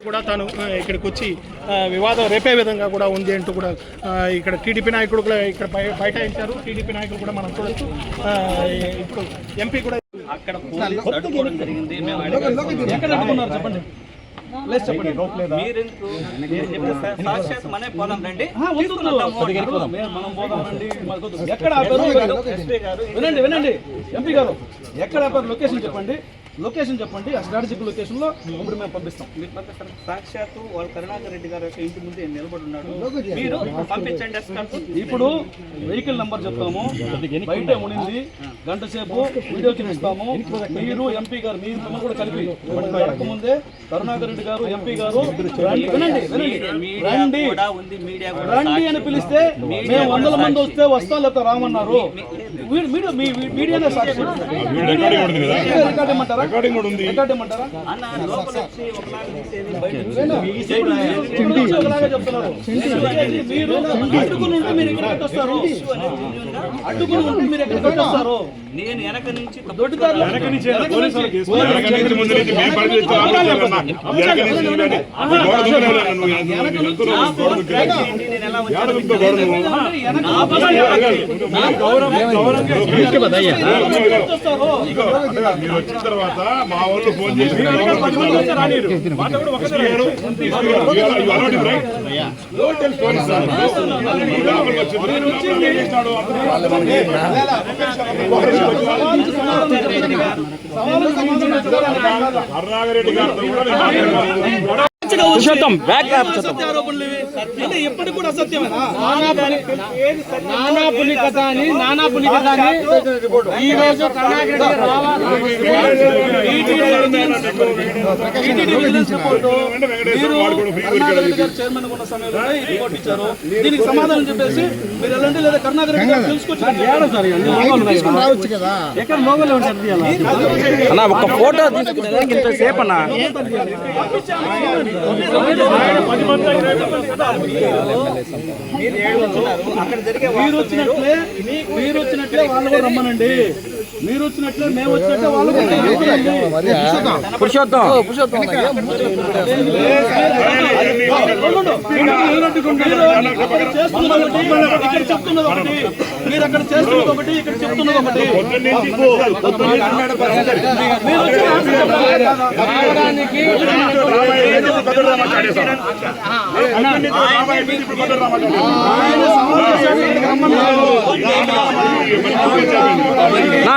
కూడా తాను ఇక్కడికి వచ్చి వివాదం రేపే విధంగా కూడా ఉంది అంటూ కూడా ఇక్కడ టీడీపీ నాయకుడు కూడా ఇక్కడ బైఠాయించారు. టీడీపీ నాయకులు కూడా మనం చూడొచ్చు. ఆ, ఇప్పుడు ఎంపీ కూడా అక్కడ జరిగింది. చెప్పండి. ఎక్కడ ఆపారు వినండి వినండి. ఎంపీ గారు ఎక్కడ ఆపారు లొకేషన్ చెప్పండి. లొకేషన్ చెప్పండి ఆ స్ట్రాటజిక్ లొకేషన్లో ఇప్పుడు మేము పంపిస్తాం. మీరు పంపిస్తారు? సాక్షాత్తు వాళ్ళ కరుణాకర్ రెడ్డి గారి యొక్క ఇంటి ముందు నిలబడి ఉన్నాడు. మీరు పంపించండి ఎస్కార్ట్. ఇప్పుడు వెహికల్ నంబర్ చెప్తాము. బయట ఉనింది గంట సేపు వీడియో చూపిస్తాము. మీరు ఎంపీ గారు మీరు మిమ్మల్ని కూడా కలిపి. ముందే కరుణాకర్ రెడ్డి గారు ఎంపీ గారు రండి, వినండి రండి కూడా ఉంది మీడియా కూడా రండి అని పిలిస్తే మేము వందల మంది వస్తే వస్తాం లేకపోతే రామన్నారు. మీరు మీ మీ- మీడియానే సాక్షి రికార్డ్ ఇమ్మంటారా రికార్డ్ ఇమ్మంటారా అన్న లోపల వచ్చి ఒకలాగా తీసేది బయట ఇప్పుడు వచ్చి ఒకలాగా చెప్తున్నారు మీరు అడ్డుకుని ఉంటే మీరు ఎక్కడికి వస్తారు అడ్డుకుని ఉంటే మీరు ఎక్కడికి వస్తారు నేను వెనక నుంచి దొడ్డిదారులు వెనక నుంచి నేను ఎలా వచ్చాను మీరు వచ్చిన తర్వాత మా వాళ్ళు ఫోన్ చేసి కరుణాకరెడ్డి గారితో కూడా అంటే ఎప్పటికి కూడా అసత్యమేనా నానా పులికత అని నానా పులికత అని ఈ రోజు చైర్మన్ ఉన్న సమయంలో రిపోర్ట్ ఇచ్చారు. దీనికి సమాధానం చెప్పేసి మీరు వెళ్ళండి లేదా కరుణాకర్ రెడ్డి గారు తెలుసుకొచ్చి అన్న ఒక ఫోటో తీసుకునేదానికి ఇంతసేపు అన్న. మీరు వచ్చినట్లే మీరు వచ్చినట్లే వాళ్ళు కూడా రమ్మనండి. మీరు వచ్చినట్లే మేము వచ్చినట్లే వాళ్ళు. పురుషోత్తం ఒకటి, ఇక్కడ చెప్తున్నది ఒకటి మీరు అక్కడ చేస్తున్నది ఒకటి ఇక్కడ చెప్తున్నది ఒకటి మీరు వచ్చి ఆన్సర్ చెప్పాలి కదా. ఆయన సమావేశానికి రమ్మన్నారు. నా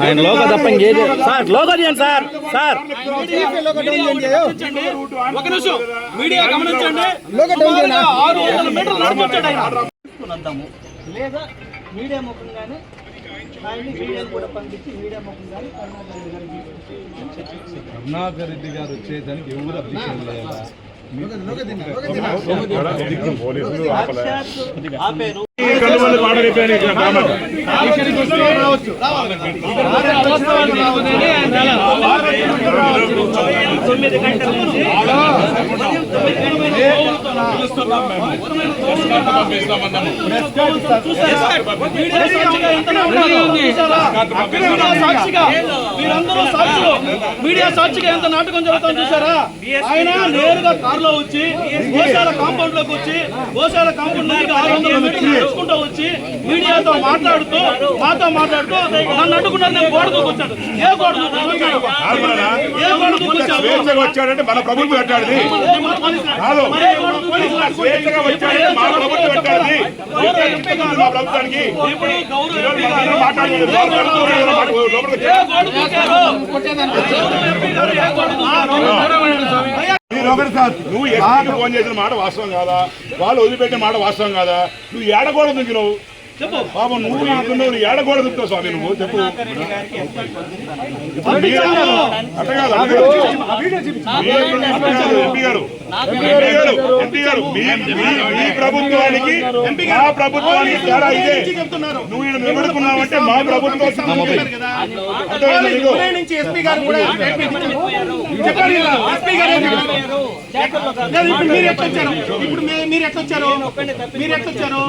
ఆయన లోగో తప్ప ఇంకేది సార్ లోగో తీయండి సార్ సార్. ఒక నిమిషం మీడియా గమనించండి ఆరు వందల మీటర్లు ఆయన లేదా మీడియా ముఖంగానే ఆయన్ని మీడియా కూడా పంపించి మీడియా ముఖంగానే కరుణాకర్ రెడ్డి గారు కరుణాకర్ రెడ్డి గారు వచ్చేదానికి ఎవరు అబ్జెక్షన్ లేదా ఆపేరు కనుమలు మాట రేపాను ఇక్కడ గ్రామానికి. తొమ్మిది గంటల నుంచి మీడియా సాక్షిగా మీడియా మీరందరూ సాక్షులు మీడియా సాక్షిగా ఎంత నాటకం జరుగుతుందో చూసారా? ఆయన నేరుగా కారులో వచ్చి గోశాల కాంపౌండ్లోకి వచ్చి గోశాల కాంపౌండ్ నుండి ఆరు వందల మీటర్లు నడుచుకుంటూ వచ్చి మీడియాతో మాట్లాడుతూ మాతో మాట్లాడుతూ నన్ను అడ్డుకున్నారు నేను గోడ దూకొచ్చాను ఏ వచ్చాడంటే మన ప్రభుత్వం కట్టాడిది కాదు. స్వేచ్ఛగా వచ్చాడంటే మా ప్రభుత్వం ప్రభుత్వానికి నువ్వు ఎస్పీకి ఫోన్ చేసిన మాట వాస్తవం కాదా? వాళ్ళు వదిలిపెట్టిన మాట వాస్తవం కాదా? నువ్వు ఏడకూడదు నువ్వు పాపం నువ్వు నాకు నువ్వు ఏడకూడదు దుక్కుతావు స్వామి నువ్వు చెప్పు. అట్ట కాదు, గారు ఎంపీ గారు ఎంపీ గారు మీ ప్రభుత్వానికి మా ప్రభుత్వానికి తేడా ఇదే. నువ్వు ఈయన నిలబడుకున్నావంటే మా ప్రభుత్వం మీరు ఎట్లా వచ్చారు ఇప్పుడు మీ- మీరు ఎట్లా వచ్చారు మీరు ఎట్లా? వచ్చారు